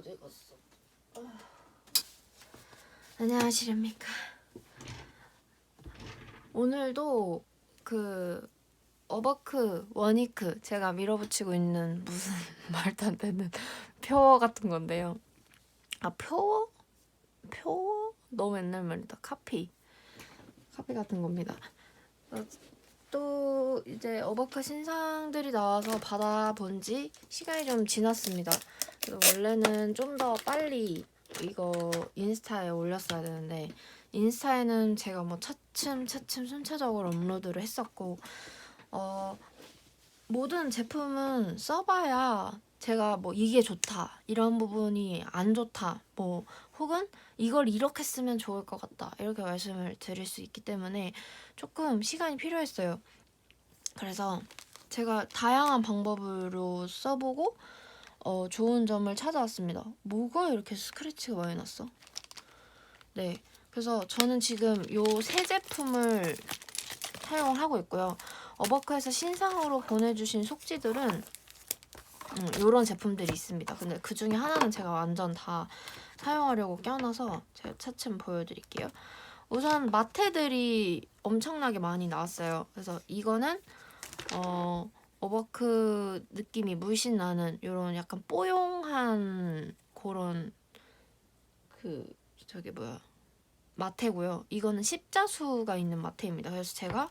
어디 갔어? 아. 안녕하십니까. 오늘도 그 어버크 원이크 제가 밀어붙이고 있는 무슨 말도 안 되는 표어 같은 건데요. 아 표어? 표어? 너무 옛날 말이다. 카피. 카피 같은 겁니다. 어, 또 이제 어버크 신상들이 나와서 받아본 지 시간이 좀 지났습니다. 그래서 원래는 좀 더 빨리 이거 인스타에 올렸어야 되는데 인스타에는 제가 뭐 차츰 차츰 순차적으로 업로드를 했었고 어 모든 제품은 써봐야 제가 뭐 이게 좋다 이런 부분이 안 좋다 뭐 혹은 이걸 이렇게 쓰면 좋을 것 같다 이렇게 말씀을 드릴 수 있기 때문에 조금 시간이 필요했어요. 그래서 제가 다양한 방법으로 써보고 어, 좋은 점을 찾아왔습니다. 뭐가 이렇게 스크래치가 많이 났어? 네. 그래서 저는 지금 요 세 제품을 사용을 하고 있고요. 어버크에서 신상으로 보내주신 속지들은 음, 이런 제품들이 있습니다. 근데 그 중에 하나는 제가 완전 다 사용하려고 껴놔서 제가 차츰 보여드릴게요. 우선 마테들이 엄청나게 많이 나왔어요. 그래서 이거는 어, 어버크 느낌이 물씬 나는 이런 약간 뽀용한 그런 그 저기 뭐야 마테고요. 이거는 십자수가 있는 마테입니다. 그래서 제가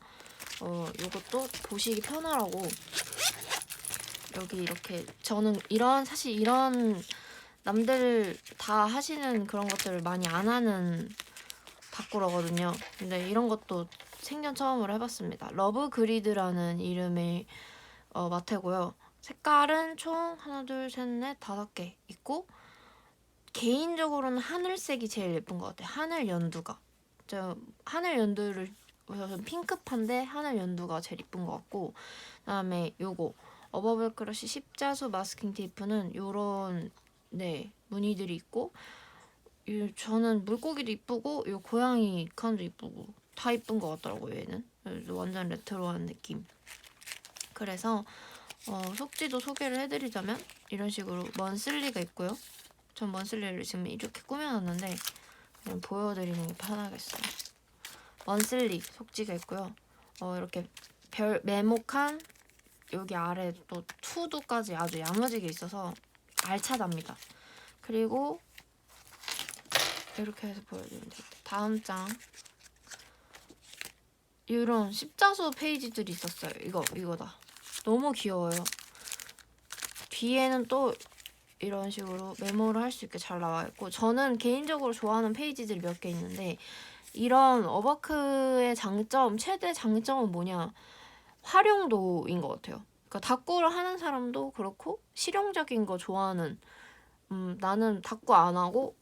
어 이것도 보시기 편하라고 여기 이렇게 저는 이런 사실 이런 남들 다 하시는 그런 것들을 많이 안 하는 다꾸러거든요. 근데 이런 것도 생전 처음으로 해봤습니다. 러브 그리드라는 이름의 어, 마테고요. 색깔은 총 하나, 둘, 셋, 넷, 다섯 개 있고 개인적으로는 하늘색이 제일 예쁜 것 같아요. 하늘 연두가. 저 하늘 연두를 우선 핑크판데 하늘 연두가 제일 예쁜 것 같고 그다음에 요거 어버블 크러쉬 십자수 마스킹 테이프는 요런 네 무늬들이 있고 이, 저는 물고기도 이쁘고 요 고양이 칸도 이쁘고 다 이쁜 것 같더라고요 얘는 완전 레트로한 느낌 그래서 어, 속지도 소개를 해드리자면 이런 식으로 먼슬리가 있고요 전 먼슬리를 지금 이렇게 꾸며놨는데 그냥 보여드리는 게 편하겠어요 먼슬리 속지가 있고요 어, 이렇게 별 메모칸 여기 아래 또 투두까지 아주 야무지게 있어서 알차답니다 그리고 이렇게 해서 보여드리면 돼요. 다음 장 이런 십자수 페이지들이 있었어요. 이거 이거다. 너무 귀여워요. 뒤에는 또 이런 식으로 메모를 할 수 있게 잘 나와 있고 저는 개인적으로 좋아하는 페이지들이 몇 개 있는데 이런 어버크의 장점 최대 장점은 뭐냐 활용도인 것 같아요. 그러니까 다꾸를 하는 사람도 그렇고 실용적인 거 좋아하는 음, 나는 다꾸 안 하고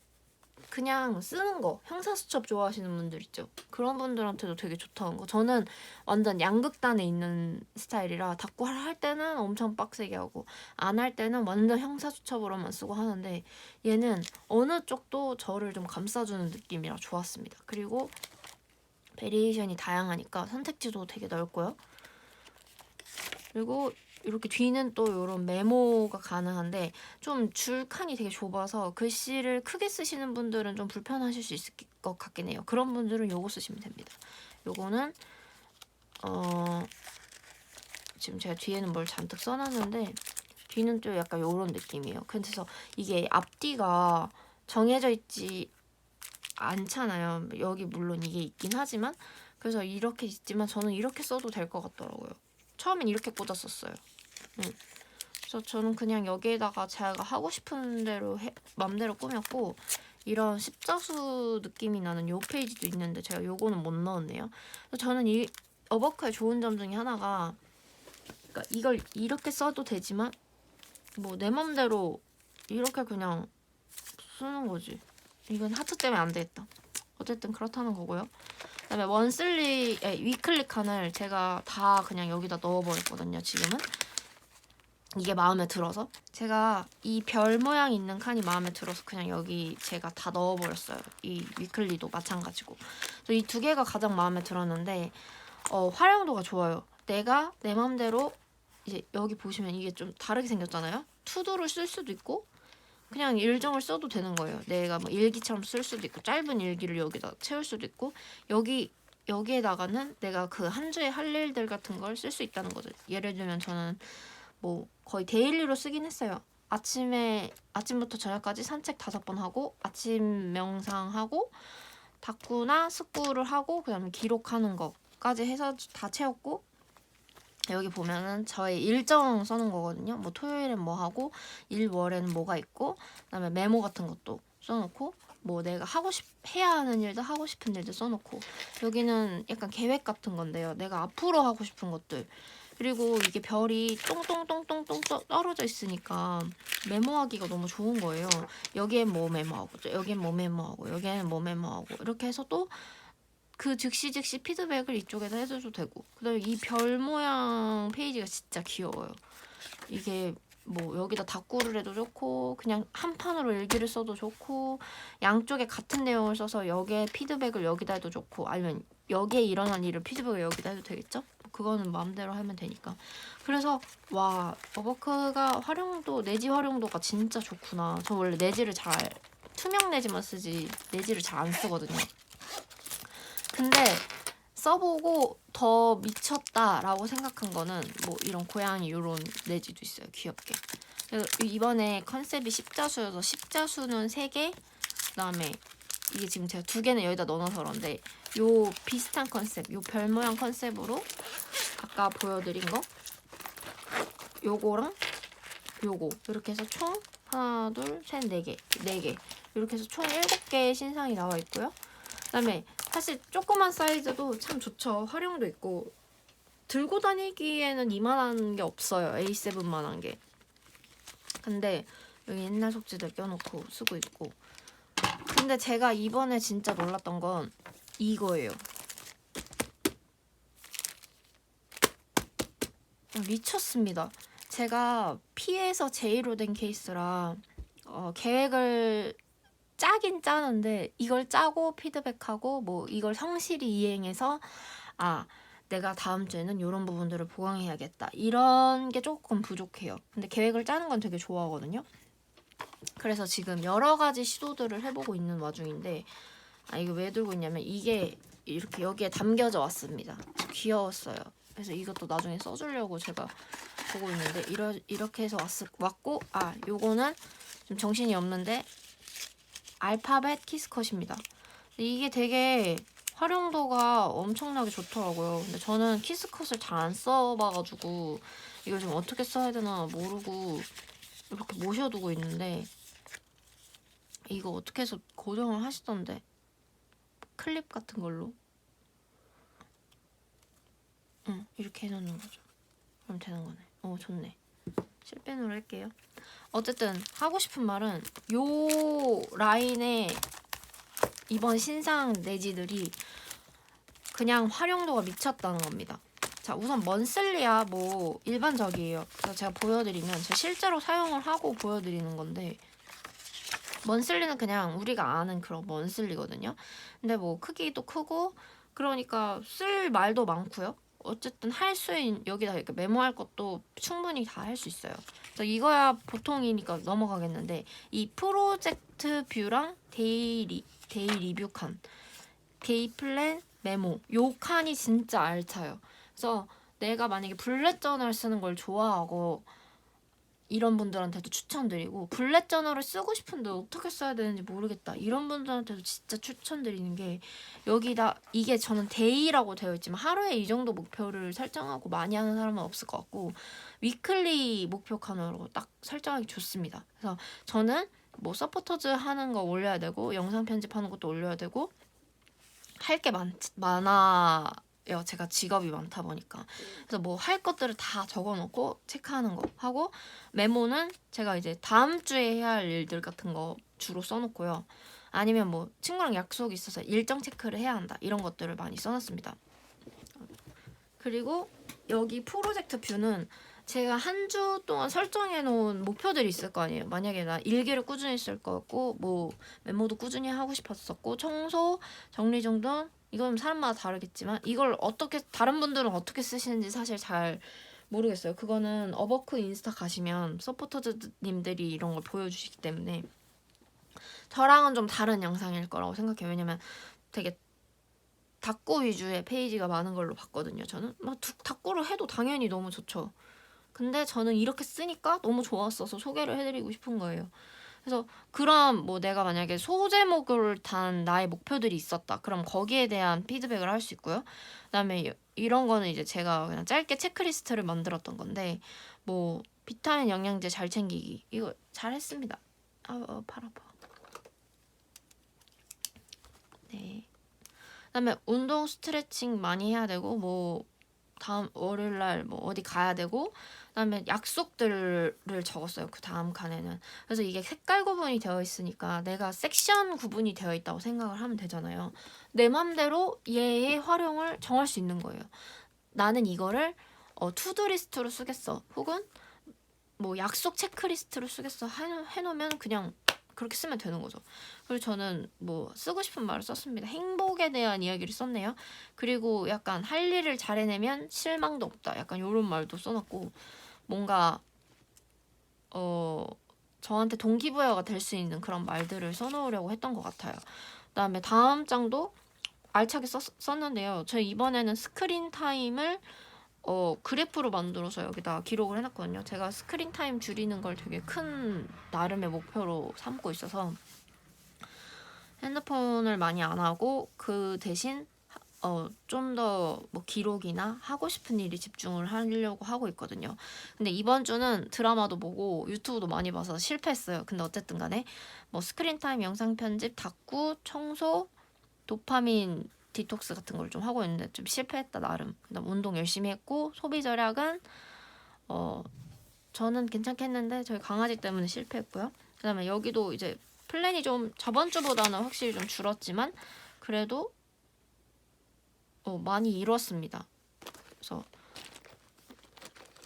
그냥 쓰는 거. 형사수첩 좋아하시는 분들 있죠? 그런 분들한테도 되게 좋다는 거. 저는 완전 양극단에 있는 스타일이라 다꾸 할 때는 엄청 빡세게 하고 안 할 때는 완전 형사수첩으로만 쓰고 하는데 얘는 어느 쪽도 저를 좀 감싸주는 느낌이라 좋았습니다. 그리고 베리에이션이 다양하니까 선택지도 되게 넓고요. 그리고 이렇게 뒤는 또 이런 메모가 가능한데 좀 줄칸이 되게 좁아서 글씨를 크게 쓰시는 분들은 좀 불편하실 수 있을 것 같긴 해요. 그런 분들은 요거 쓰시면 됩니다. 요거는 어 지금 제가 뒤에는 뭘 잔뜩 써놨는데 뒤는 또 약간 요런 느낌이에요. 그래서 이게 앞뒤가 정해져 있지 않잖아요. 여기 물론 이게 있긴 하지만 그래서 이렇게 있지만 저는 이렇게 써도 될 것 같더라고요. 처음엔 이렇게 꽂았었어요. 응. 그래서 저는 그냥 여기에다가 제가 하고 싶은 대로 해, 맘대로 꾸몄고 이런 십자수 느낌이 나는 요 페이지도 있는데 제가 요거는 못 넣었네요. 저는 이 어버크의 좋은 점 중에 하나가 그러니까 이걸 이렇게 써도 되지만 뭐 내 맘대로 이렇게 그냥 쓰는 거지. 이건 하트 때문에 안 되겠다. 어쨌든 그렇다는 거고요. 그다음에 원슬리 위클리 칸을 제가 다 그냥 여기다 넣어버렸거든요. 지금은 이게 마음에 들어서 제가 이 별 모양 있는 칸이 마음에 들어서 그냥 여기 제가 다 넣어버렸어요. 이 위클리도 마찬가지고 이 두 개가 가장 마음에 들었는데 어, 활용도가 좋아요. 내가 내 맘대로 이제 여기 보시면 이게 좀 다르게 생겼잖아요. 투두를 쓸 수도 있고 그냥 일정을 써도 되는 거예요. 내가 뭐 일기처럼 쓸 수도 있고 짧은 일기를 여기다 채울 수도 있고 여기 여기에다가는 내가 그 한 주에 할 일들 같은 걸 쓸 수 있다는 거죠. 예를 들면 저는 뭐 거의 데일리로 쓰긴 했어요. 아침에 아침부터 저녁까지 산책 다섯 번 하고 아침 명상하고 닭구나 숙구를 하고 그다음에 기록하는 거까지 해서 다 채웠고 여기 보면은 저의 일정 써놓은 거거든요. 뭐 토요일엔 뭐 하고 일월에는 뭐가 있고 그다음에 메모 같은 것도 써놓고 뭐 내가 하고 싶 해야 하는 일도 하고 싶은 일도 써놓고 여기는 약간 계획 같은 건데요. 내가 앞으로 하고 싶은 것들 그리고 이게 별이 똥똥똥똥똥 떠- 떨어져 있으니까 메모하기가 너무 좋은 거예요. 여기엔 뭐 메모하고 여기엔 뭐 메모하고 여기엔 뭐 메모하고 이렇게 해서 또 그 즉시 즉시 피드백을 이쪽에다 해줘도 되고 그다음에 이 별 모양 페이지가 진짜 귀여워요. 이게 뭐 여기다 닭구를 해도 좋고 그냥 한 판으로 일기를 써도 좋고 양쪽에 같은 내용을 써서 여기에 피드백을 여기다 해도 좋고 아니면 여기에 일어난 일을 피드백을 여기다 해도 되겠죠? 그거는 마음대로 하면 되니까. 그래서 와 어버크가 활용도 내지 활용도가 진짜 좋구나. 저 원래 내지를 잘 투명 내지만 쓰지 내지를 잘 안 쓰거든요. 근데 써보고 더 미쳤다라고 생각한 거는 뭐 이런 고양이 이런 내지도 있어요 귀엽게. 이번에 컨셉이 십자수여서 십자수는 3개 그다음에 이게 지금 제가 두 개는 여기다 넣어놔서 그런데 요 비슷한 컨셉 요 별 모양 컨셉으로 아까 보여드린 거? 요거랑 요거. 이렇게 해서 총 하나 둘 셋 네 개 네 개. 이렇게 해서 총 일곱 개의 신상이 나와 있고요. 그다음에 사실 조그만 사이즈도 참 좋죠. 활용도 있고. 들고 다니기에는 이만한 게 없어요. A7만한 게. 근데 여기 옛날 속지들 껴놓고 쓰고 있고. 근데 제가 이번에 진짜 놀랐던 건 이거예요. 미쳤습니다. 제가 P에서 J로 된 케이스라 어, 계획을 짜긴 짜는데 이걸 짜고 피드백하고 뭐 이걸 성실히 이행해서 아 내가 다음 주에는 이런 부분들을 보강해야겠다 이런 게 조금 부족해요. 근데 계획을 짜는 건 되게 좋아하거든요. 그래서 지금 여러 가지 시도들을 해보고 있는 와중인데 아 이거 왜 들고 있냐면 이게 이렇게 여기에 담겨져 왔습니다. 귀여웠어요. 그래서 이것도 나중에 써주려고 제가 보고 있는데 이러, 이렇게 해서 왔, 왔고 아 요거는 좀 정신이 없는데 알파벳 키스컷입니다. 이게 되게 활용도가 엄청나게 좋더라고요. 근데 저는 키스컷을 잘 안 써봐가지고 이걸 좀 어떻게 써야 되나 모르고 이렇게 모셔두고 있는데 이거 어떻게 해서 고정을 하시던데 클립 같은 걸로 응 이렇게 해놓는 거죠. 그럼 되는 거네. 어 좋네. 실펜으로 할게요. 어쨌든 하고 싶은 말은 요 라인에 이번 신상 내지들이 그냥 활용도가 미쳤다는 겁니다. 자 우선 먼슬리야 뭐 일반적이에요. 그래서 제가 보여드리면 제가 실제로 사용을 하고 보여드리는 건데 먼슬리는 그냥 우리가 아는 그런 먼슬리거든요. 근데 뭐 크기도 크고 그러니까 쓸 말도 많고요. 어쨌든 할 수 있는 여기다 이렇게 메모할 것도 충분히 다 할 수 있어요. 그래서 이거야 보통이니까 넘어가겠는데 이 프로젝트 뷰랑 데이리 데이 리뷰 칸, 데이 플랜 메모 요 칸이 진짜 알차요. 그래서 내가 만약에 블렛 저널 쓰는 걸 좋아하고 이런 분들한테도 추천드리고 블렛 저널을 쓰고 싶은데 어떻게 써야 되는지 모르겠다 이런 분들한테도 진짜 추천드리는 게 여기다 이게 저는 데이라고 되어 있지만 하루에 이 정도 목표를 설정하고 많이 하는 사람은 없을 것 같고 위클리 목표 칸으로 딱 설정하기 좋습니다. 그래서 저는 뭐 서포터즈 하는 거 올려야 되고 영상 편집하는 것도 올려야 되고 할 게 많아 요. 제가 직업이 많다 보니까 그래서 뭐 할 것들을 다 적어놓고 체크하는 거 하고 메모는 제가 이제 다음 주에 해야 할 일들 같은 거 주로 써놓고요. 아니면 뭐 친구랑 약속이 있어서 일정 체크를 해야 한다 이런 것들을 많이 써놨습니다. 그리고 여기 프로젝트 뷰는 제가 한 주 동안 설정해 놓은 목표들이 있을 거 아니에요. 만약에 나 일기를 꾸준히 쓸 거고 뭐 메모도 꾸준히 하고 싶었었고 청소, 정리 정돈 이건 사람마다 다르겠지만 이걸 어떻게 다른 분들은 어떻게 쓰시는지 사실 잘 모르겠어요. 그거는 어버크 인스타 가시면 서포터즈님들이 이런 걸 보여주시기 때문에 저랑은 좀 다른 영상일 거라고 생각해요. 왜냐면 되게 닭구 위주의 페이지가 많은 걸로 봤거든요. 저는 막 두- 닭구를 해도 당연히 너무 좋죠. 근데 저는 이렇게 쓰니까 너무 좋았어서 소개를 해드리고 싶은 거예요. 그래서 그럼 뭐 내가 만약에 소제목을 단 나의 목표들이 있었다. 그럼 거기에 대한 피드백을 할 수 있고요. 그다음에 이- 이런 거는 이제 제가 그냥 짧게 체크리스트를 만들었던 건데 뭐 비타민 영양제 잘 챙기기 이거 잘했습니다. 아, 어, 팔 아파. 네. 그다음에 운동 스트레칭 많이 해야 되고 뭐 다음 월요일 날 뭐 어디 가야 되고 그다음에 약속들을 적었어요. 그 다음 칸에는. 그래서 이게 색깔 구분이 되어 있으니까 내가 섹션 구분이 되어 있다고 생각을 하면 되잖아요. 내 맘대로 얘의 활용을 정할 수 있는 거예요. 나는 이거를 어, 투두리스트로 쓰겠어. 혹은 뭐 약속 체크리스트로 쓰겠어. 해- 해놓으면 그냥 그렇게 쓰면 되는 거죠. 그리고 저는 뭐 쓰고 싶은 말을 썼습니다. 행복에 대한 이야기를 썼네요. 그리고 약간 할 일을 잘 해내면 실망도 없다. 약간 이런 말도 써놨고 뭔가 어 저한테 동기부여가 될 수 있는 그런 말들을 써놓으려고 했던 것 같아요. 그다음에 다음 장도 알차게 썼, 썼는데요. 저 이번에는 스크린 타임을 어 그래프로 만들어서 여기다 기록을 해놨거든요. 제가 스크린 타임 줄이는 걸 되게 큰 나름의 목표로 삼고 있어서 핸드폰을 많이 안 하고 그 대신 어 좀 더 뭐 기록이나 하고 싶은 일이 집중을 하려고 하고 있거든요. 근데 이번 주는 드라마도 보고 유튜브도 많이 봐서 실패했어요. 근데 어쨌든 간에 뭐 스크린 타임 영상 편집, 닦고, 청소, 도파민 디톡스 같은 걸 좀 하고 있는데 좀 실패했다 나름. 그다음 운동 열심히 했고 소비 절약은 어 저는 괜찮게 했는데 저희 강아지 때문에 실패했고요. 그다음에 여기도 이제 플랜이 좀 저번 주보다는 확실히 좀 줄었지만 그래도 어 많이 이뤘습니다. 그래서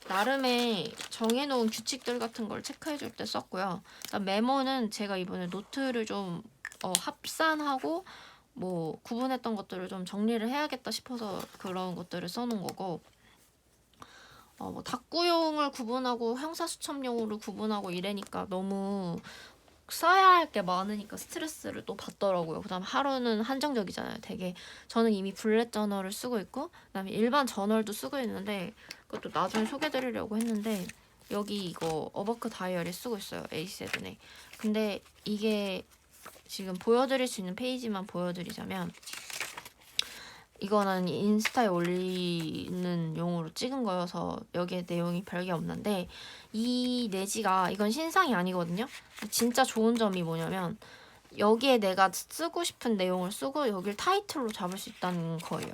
나름의 정해놓은 규칙들 같은 걸 체크해줄 때 썼고요. 메모는 제가 이번에 노트를 좀 어, 합산하고 뭐 구분했던 것들을 좀 정리를 해야겠다 싶어서 그런 것들을 써놓은 거고 어, 뭐 닭구용을 구분하고 형사수첩용으로 구분하고 이래니까 너무 써야 할 게 많으니까 스트레스를 또 받더라고요. 그다음 하루는 한정적이잖아요. 되게 저는 이미 블랙 저널을 쓰고 있고 그다음에 일반 저널도 쓰고 있는데 그것도 나중에 소개드리려고 했는데 여기 이거 어버크 다이어리 쓰고 있어요. 에이세븐에. 근데 이게 지금 보여드릴 수 있는 페이지만 보여드리자면 이거는 인스타에 올리는 용으로 찍은 거여서 여기에 내용이 별게 없는데 이 내지가 이건 신상이 아니거든요. 진짜 좋은 점이 뭐냐면 여기에 내가 쓰고 싶은 내용을 쓰고 여길 타이틀로 잡을 수 있다는 거예요.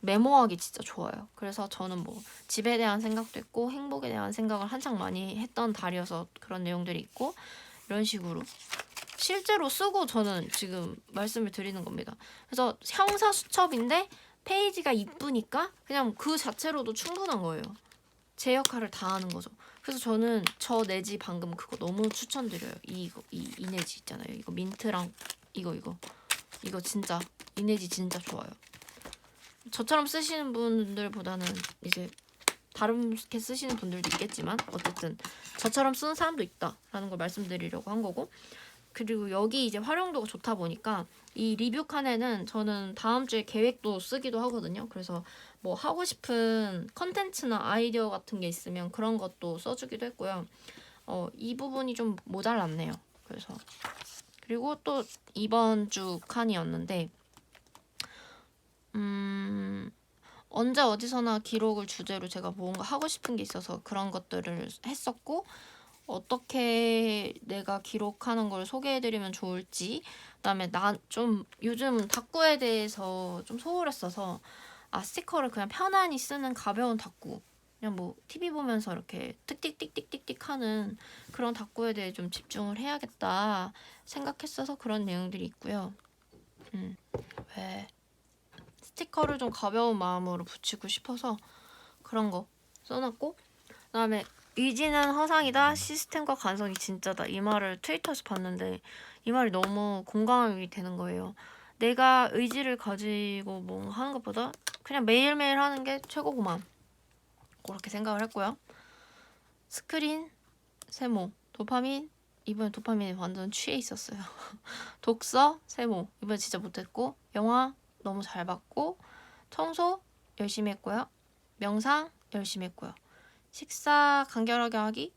메모하기 진짜 좋아요. 그래서 저는 뭐 집에 대한 생각도 있고 행복에 대한 생각을 한창 많이 했던 달이어서 그런 내용들이 있고 이런 식으로 실제로 쓰고 저는 지금 말씀을 드리는 겁니다. 그래서 형사 수첩인데 페이지가 이쁘니까 그냥 그 자체로도 충분한 거예요. 제 역할을 다 하는 거죠. 그래서 저는 저 내지 방금 그거 너무 추천드려요. 이거 이, 이 내지 있잖아요. 이거 민트랑 이거 이거 이거 진짜 이 내지 진짜 좋아요. 저처럼 쓰시는 분들보다는 이제 다르게 쓰시는 분들도 있겠지만 어쨌든 저처럼 쓰는 사람도 있다라는 걸 말씀드리려고 한 거고 그리고 여기 이제 활용도가 좋다 보니까 이 리뷰 칸에는 저는 다음 주에 계획도 쓰기도 하거든요. 그래서 뭐 하고 싶은 컨텐츠나 아이디어 같은 게 있으면 그런 것도 써주기도 했고요. 어, 이 부분이 좀 모자랐네요. 그래서 그리고 또 이번 주 칸이었는데 음 언제 어디서나 기록을 주제로 제가 뭔가 하고 싶은 게 있어서 그런 것들을 했었고 어떻게 내가 기록하는 걸 소개해드리면 좋을지 그다음에 나 좀 요즘 닭구에 대해서 좀 소홀했어서 아 스티커를 그냥 편안히 쓰는 가벼운 닭구 그냥 뭐 TV 보면서 이렇게 틱틱틱틱틱틱 하는 그런 닭구에 대해 좀 집중을 해야겠다 생각했어서 그런 내용들이 있고요. 음, 왜 스티커를 좀 가벼운 마음으로 붙이고 싶어서 그런 거 써놨고 그다음에 의지는 허상이다 시스템과 간성이 진짜다 이 말을 트위터에서 봤는데 이 말이 너무 공감이 되는 거예요. 내가 의지를 가지고 뭐 하는 것보다 그냥 매일매일 하는 게 최고구만. 그렇게 생각을 했고요. 스크린, 세모, 도파민 이번에 도파민에 완전 취해 있었어요. 독서, 세모 이번에 진짜 못했고 영화 너무 잘 봤고 청소 열심히 했고요. 명상 열심히 했고요. 식사 간결하게 하기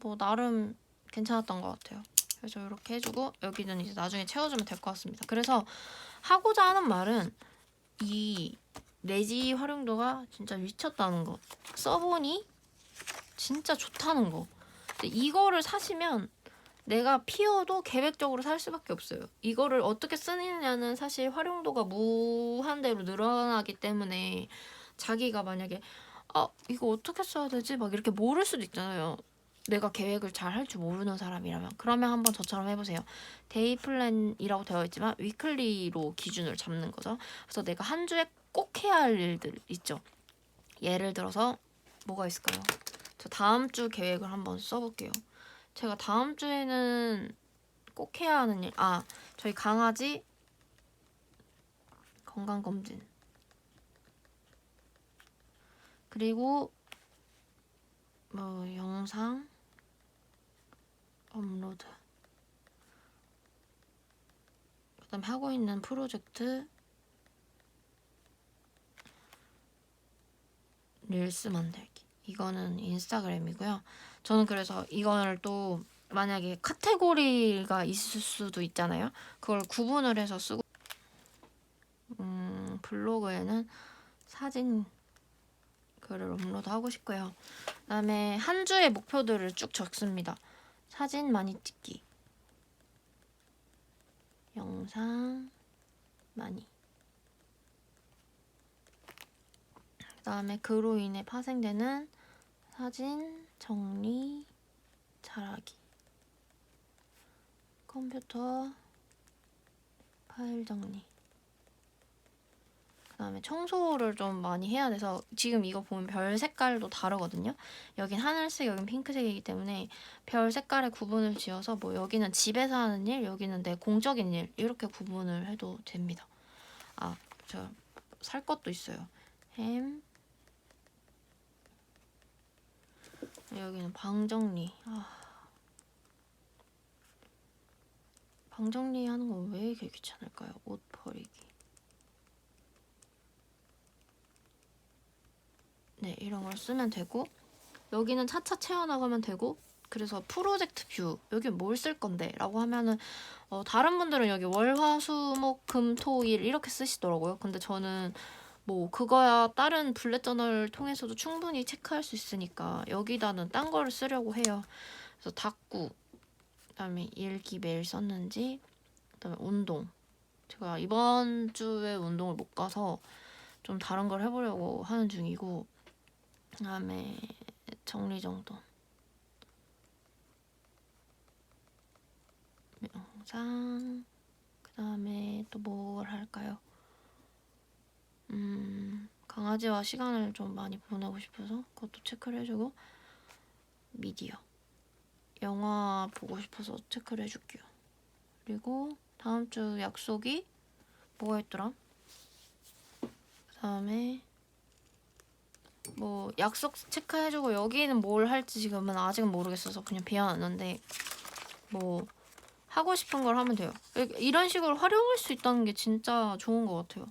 뭐 나름 괜찮았던 것 같아요. 그래서 이렇게 해주고 여기는 이제 나중에 채워주면 될 것 같습니다. 그래서 하고자 하는 말은 이 레지 활용도가 진짜 미쳤다는 거. 써보니 진짜 좋다는 거. 이거를 사시면 내가 피어도 계획적으로 살 수밖에 없어요. 이거를 어떻게 쓰느냐는 사실 활용도가 무한대로 늘어나기 때문에 자기가 만약에 아 이거 어떻게 써야 되지? 막 이렇게 모를 수도 있잖아요. 내가 계획을 잘 할 줄 모르는 사람이라면 그러면 한번 저처럼 해보세요. 데이 플랜이라고 되어 있지만 위클리로 기준을 잡는 거죠. 그래서 내가 한 주에 꼭 해야 할 일들 있죠. 예를 들어서 뭐가 있을까요? 저 다음 주 계획을 한번 써볼게요. 제가 다음 주에는 꼭 해야 하는 일, 아 저희 강아지 건강 검진 그리고 뭐 영상 업로드 그 다음 하고 있는 프로젝트 릴스 만들기 이거는 인스타그램이고요. 저는 그래서 이거를 또 만약에 카테고리가 있을 수도 있잖아요. 그걸 구분을 해서 쓰고 음, 블로그에는 사진 글을 업로드하고 싶고요. 그다음에 한 주의 목표들을 쭉 적습니다. 사진 많이 찍기, 영상 많이. 그다음에 그로 인해 파생되는 사진 정리 잘하기. 컴퓨터 파일 정리. 그다음에 청소를 좀 많이 해야 돼서 지금 이거 보면 별 색깔도 다르거든요. 여긴 하늘색, 여긴 핑크색이기 때문에 별 색깔의 구분을 지어서 뭐 여기는 집에서 하는 일, 여기는 내 공적인 일 이렇게 구분을 해도 됩니다. 아, 저 살 것도 있어요. 햄. 여기는 방 정리. 아. 방 정리하는 건 왜 이렇게 귀찮을까요? 옷 버리기. 네, 이런 걸 쓰면 되고 여기는 차차 채워나가면 되고 그래서 프로젝트 뷰 여기 뭘 쓸 건데? 라고 하면은 어, 다른 분들은 여기 월화수목금토일 이렇게 쓰시더라고요. 근데 저는 뭐 그거야 다른 블랙 저널 통해서도 충분히 체크할 수 있으니까 여기다는 딴 거를 쓰려고 해요. 그래서 닦고 그다음에 일기 매일 썼는지 그다음에 운동. 제가 이번 주에 운동을 못 가서 좀 다른 걸 해보려고 하는 중이고 그 다음에 정리정돈 명상 그 다음에 또 뭘 할까요? 음 강아지와 시간을 좀 많이 보내고 싶어서 그것도 체크를 해주고 미디어 영화 보고 싶어서 체크를 해줄게요. 그리고 다음 주 약속이 뭐가 있더라? 그 다음에 뭐 약속 체크해주고 여기는 뭘 할지 지금은 아직은 모르겠어서 그냥 비워놨는데 뭐 하고 싶은 걸 하면 돼요. 이런 식으로 활용할 수 있다는 게 진짜 좋은 것 같아요.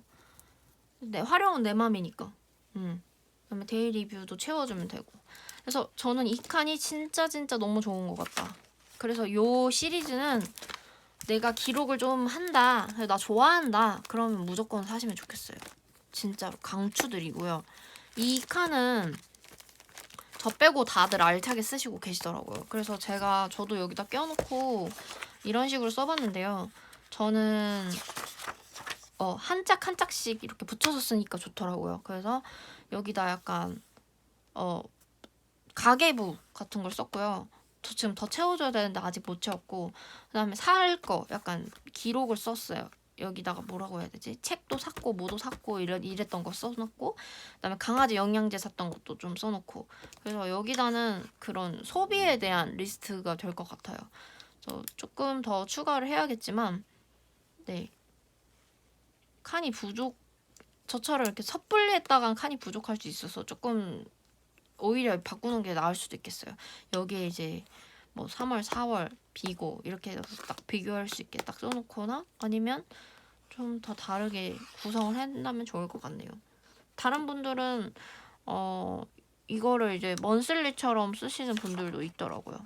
네, 활용은 내 맘이니까. 음. 그다음에 데이 리뷰도 채워주면 되고. 그래서 저는 이 칸이 진짜 진짜 너무 좋은 것 같다. 그래서 요 시리즈는 내가 기록을 좀 한다, 나 좋아한다, 그러면 무조건 사시면 좋겠어요. 진짜로 강추드리고요. 이 칸은 저 빼고 다들 알차게 쓰시고 계시더라고요. 그래서 제가 저도 여기다 껴놓고 이런 식으로 써봤는데요. 저는 어, 한 짝 한 짝씩 이렇게 붙여서 쓰니까 좋더라고요. 그래서 여기다 약간 어, 가계부 같은 걸 썼고요. 저 지금 더 채워줘야 되는데 아직 못 채웠고 그다음에 살 거 약간 기록을 썼어요. 여기다가 뭐라고 해야 되지? 책도 샀고 뭐도 샀고 이래, 이랬던 거 써놓고 그다음에 강아지 영양제 샀던 것도 좀 써놓고 그래서 여기다는 그런 소비에 대한 리스트가 될 것 같아요. 그래서 조금 더 추가를 해야겠지만 네 칸이 부족 저처럼 이렇게 섣불리 했다간 칸이 부족할 수 있어서 조금 오히려 바꾸는 게 나을 수도 있겠어요. 여기에 이제 뭐 3월, 4월 비고 이렇게 해서 딱 비교할 수 있게 딱 써놓거나 아니면 좀 더 다르게 구성을 한다면 좋을 것 같네요. 다른 분들은 어 이거를 이제 먼슬리처럼 쓰시는 분들도 있더라고요.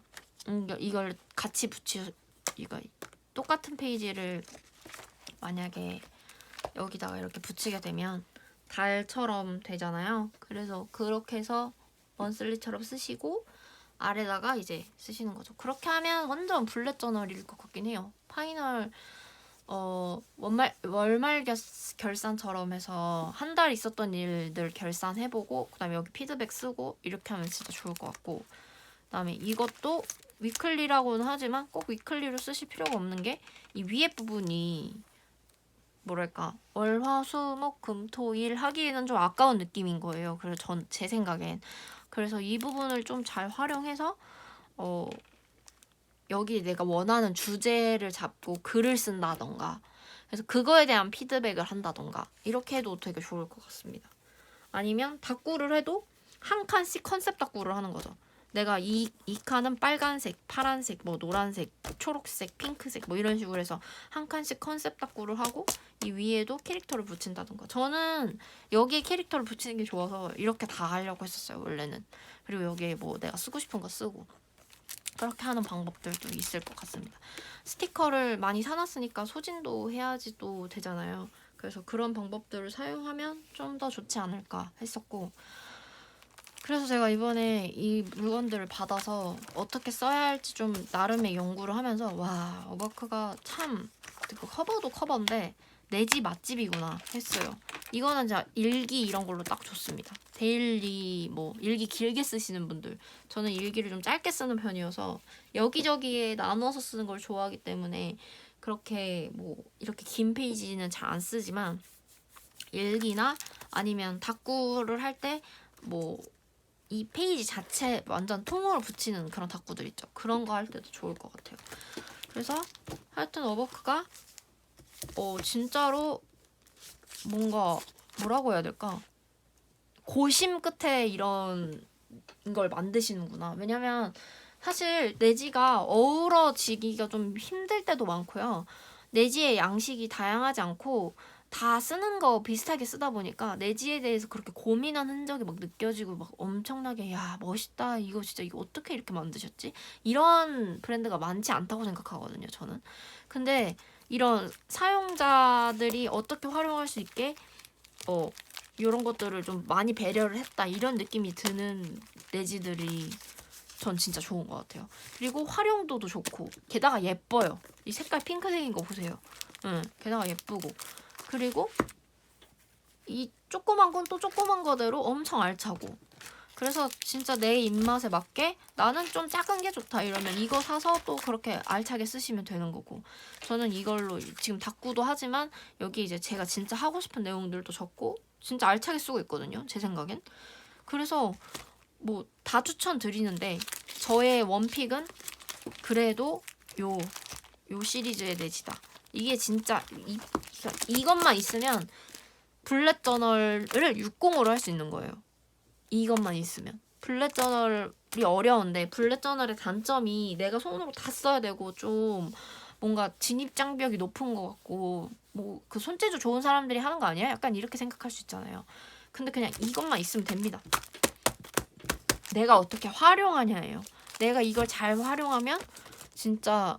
음, 이걸 같이 붙이 이거 똑같은 페이지를 만약에 여기다가 이렇게 붙이게 되면 달처럼 되잖아요. 그래서 그렇게 해서 먼슬리처럼 쓰시고 아래다가 이제 쓰시는 거죠. 그렇게 하면 완전 블랙 저널일 것 같긴 해요. 파이널 어 월말 월말 결- 결산처럼 해서 한 달 있었던 일들 결산해보고 그다음에 여기 피드백 쓰고 이렇게 하면 진짜 좋을 것 같고 그다음에 이것도 위클리라고는 하지만 꼭 위클리로 쓰실 필요가 없는 게 이 위에 부분이 뭐랄까 월화수목금토일 하기에는 좀 아까운 느낌인 거예요. 그래서 전 제 생각엔 그래서 이 부분을 좀 잘 활용해서 어 여기 내가 원하는 주제를 잡고 글을 쓴다던가 그래서 그거에 대한 피드백을 한다던가 이렇게 해도 되게 좋을 것 같습니다. 아니면 다꾸를 해도 한 칸씩 컨셉 다꾸를 하는 거죠. 내가 이, 이 칸은 빨간색, 파란색, 뭐 노란색, 초록색, 핑크색 뭐 이런 식으로 해서 한 칸씩 컨셉 다꾸를 하고 이 위에도 캐릭터를 붙인다던가 저는 여기에 캐릭터를 붙이는 게 좋아서 이렇게 다 하려고 했었어요 원래는 그리고 여기에 뭐 내가 쓰고 싶은 거 쓰고 그렇게 하는 방법들도 있을 것 같습니다. 스티커를 많이 사놨으니까 소진도 해야지 또 되잖아요. 그래서 그런 방법들을 사용하면 좀 더 좋지 않을까 했었고 그래서 제가 이번에 이 물건들을 받아서 어떻게 써야 할지 좀 나름의 연구를 하면서 와 어바크가 참그 커버도 커버인데 내 집 맛집이구나 했어요. 이거는 진짜 일기 이런 걸로 딱 좋습니다. 데일리 뭐 일기 길게 쓰시는 분들 저는 일기를 좀 짧게 쓰는 편이어서 여기저기에 나눠서 쓰는 걸 좋아하기 때문에 그렇게 뭐 이렇게 긴 페이지는 잘 안 쓰지만 일기나 아니면 다꾸를 할 때 뭐 이 페이지 자체 완전 통으로 붙이는 그런 다꾸들 있죠. 그런 거 할 때도 좋을 것 같아요. 그래서 하여튼 어버크가 어 진짜로 뭔가 뭐라고 해야 될까? 고심 끝에 이런 걸 만드시는구나. 왜냐면 사실 내지가 어우러지기가 좀 힘들 때도 많고요. 내지의 양식이 다양하지 않고 다 쓰는 거 비슷하게 쓰다 보니까 내지에 대해서 그렇게 고민한 흔적이 막 느껴지고 막 엄청나게 야 멋있다. 이거 진짜 이거 어떻게 이렇게 만드셨지? 이런 브랜드가 많지 않다고 생각하거든요 저는. 근데 이런 사용자들이 어떻게 활용할 수 있게 어 이런 것들을 좀 많이 배려를 했다 이런 느낌이 드는 내지들이 전 진짜 좋은 것 같아요. 그리고 활용도도 좋고 게다가 예뻐요. 이 색깔 핑크색인 거 보세요. 응, 게다가 예쁘고 그리고 이 조그만 건 또 조그만 거대로 엄청 알차고 그래서 진짜 내 입맛에 맞게 나는 좀 작은 게 좋다 이러면 이거 사서 또 그렇게 알차게 쓰시면 되는 거고. 저는 이걸로 지금 다꾸도 하지만 여기 이제 제가 진짜 하고 싶은 내용들도 적고 진짜 알차게 쓰고 있거든요 제 생각엔. 그래서 뭐 다 추천드리는데 저의 원픽은 그래도 요 요 시리즈의 내지다. 이게 진짜 이, 이것만 있으면 블랙 저널을 60으로 할 수 있는 거예요 이것만 있으면 블랙 저널이 어려운데 블랙 저널의 단점이 내가 손으로 다 써야 되고 좀 뭔가 진입 장벽이 높은 것 같고 뭐 그 손재주 좋은 사람들이 하는 거 아니야? 약간 이렇게 생각할 수 있잖아요. 근데 그냥 이것만 있으면 됩니다. 내가 어떻게 활용하냐예요. 내가 이걸 잘 활용하면 진짜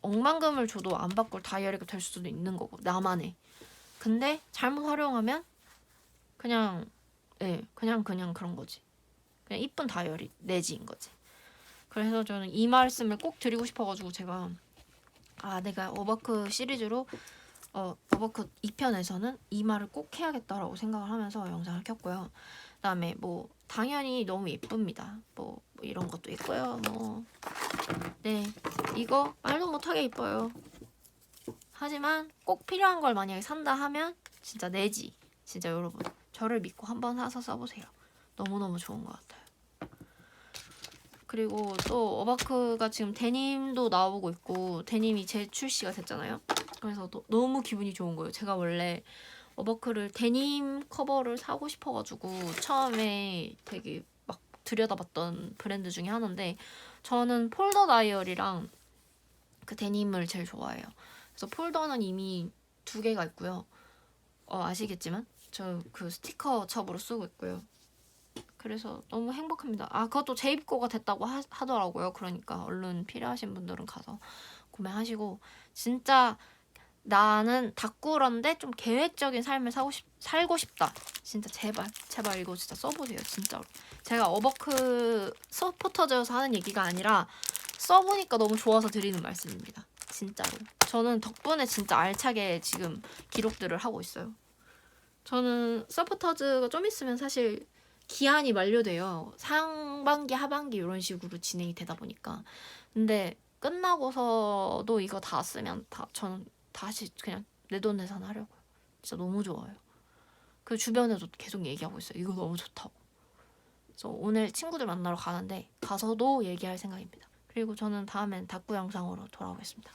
억만금을 줘도 안 바꿀 다이어리가 될 수도 있는 거고 나만의. 근데 잘못 활용하면 그냥 예, 그냥 그냥 그런 거지. 그냥 이쁜 다이어리 내지인 거지. 그래서 저는 이 말씀을 꼭 드리고 싶어가지고 제가 아 내가 어버크 시리즈로 어 어버크 2편에서는 이 말을 꼭 해야겠다라고 생각을 하면서 영상을 켰고요. 그다음에 뭐 당연히 너무 예쁩니다. 뭐, 뭐 이런 것도 있고요. 뭐 네 이거 말도 못하게 예뻐요. 하지만 꼭 필요한 걸 만약에 산다 하면 진짜 내지 진짜 여러분 저를 믿고 한번 사서 써보세요. 너무너무 좋은 것 같아요. 그리고 또 어바크가 지금 데님도 나오고 있고 데님이 재출시가 됐잖아요. 그래서 또 너무 기분이 좋은 거예요. 제가 원래 어버크를 데님 커버를 사고 싶어가지고 처음에 되게 들여다봤던 브랜드 중에 하나인데 저는 폴더 다이어리랑 그 데님을 제일 좋아해요. 그래서 폴더는 이미 두 개가 있고요. 어, 아시겠지만 저 그 스티커 첩으로 쓰고 있고요. 그래서 너무 행복합니다. 아 그것도 재입고가 됐다고 하, 하더라고요. 그러니까 얼른 필요하신 분들은 가서 구매하시고 진짜 나는 다꾸런데 좀 계획적인 삶을 사고 싶, 살고 싶다. 진짜 제발 제발 이거 진짜 써보세요. 진짜로. 제가 어버크 서포터즈여서 하는 얘기가 아니라 써보니까 너무 좋아서 드리는 말씀입니다. 진짜로. 저는 덕분에 진짜 알차게 지금 기록들을 하고 있어요. 저는 서포터즈가 좀 있으면 사실 기한이 만료돼요. 상반기, 하반기 이런 식으로 진행이 되다 보니까. 근데 끝나고서도 이거 다 쓰면 다 저는 다시 그냥 내 돈 내산 하려고요. 진짜 너무 좋아요. 그 주변에도 계속 얘기하고 있어요. 이거 너무 좋다고. 그래서 오늘 친구들 만나러 가는데 가서도 얘기할 생각입니다. 그리고 저는 다음엔 다꾸 영상으로 돌아오겠습니다.